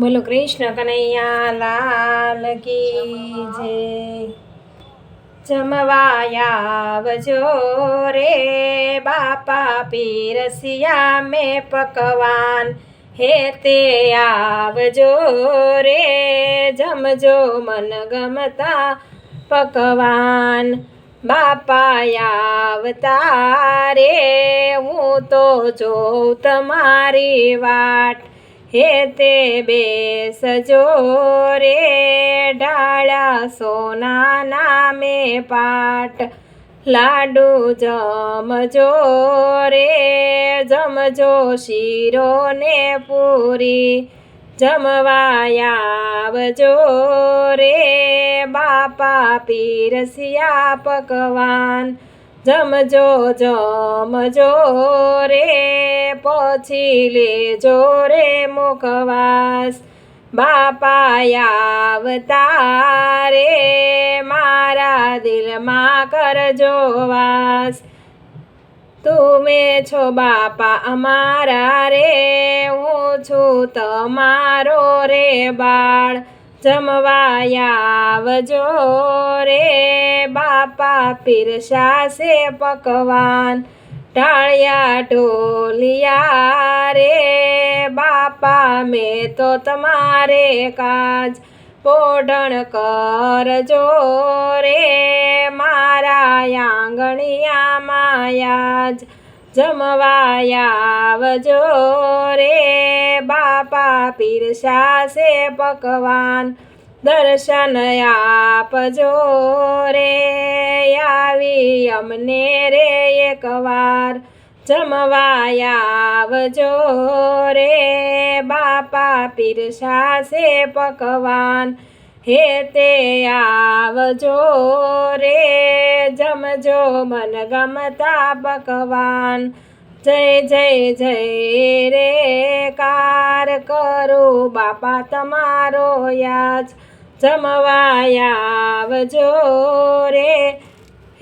બોલો કૃષ્ણ કનૈયા, લાલ કી જય. જમવાયાવજો રે બાપા, પીરસિયા મેં પકવાન. હે તે આવજો રે, જમજો મન ગમતા પકવાન. બાપા આવતા રે, હું તો જોઉં તમારી વાટ. હે તે સજો રે ડાળા સોના નામે પાટ લાડુ જમજો રે, જમજો શીરો ને પૂરી જમવાયાવજો રે, બાપા પીરસિયા પકવાન. જમજો જમજો રે, પછી લેજો રે મુખવાસ. બાપા આવતા રે, મારા દિલમાં કરજો વાસ. તુમે છો બાપા અમારા રે, હું છું તમારો રે બાળ. જમવાયાવજો રે બાપા પીરસાશે પકવાન. ટાળિયા ઢોલિયા રે બાપા, મેં તો તમારે કાજ. પોઢણ કરજો રે મારા આંગણિયામાં યાજ જમવાયાવજો રે બાપા પીરસાશે પકવાન. દર્શન આપજો રે, આવી અમને રે એકવાર. જમવાયાવજો રે બાપા પીરસાશે પકવાન. હે તે આવજો રે, જમજો મન ગમતા પકવાન. જય જય જય રે, કાર કરું બાપા તમારો યાજ. જમવાયાવજો રે,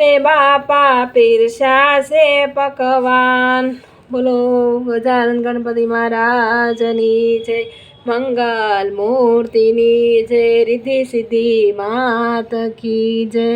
હે બાપા પીરસાશે પકવાન. બોલો ગજાનંદ ગણપતિ મહારાજની જય. મંગલ મૂર્તિની જય રિદ્ધિ સિદ્ધિ માત કી જય.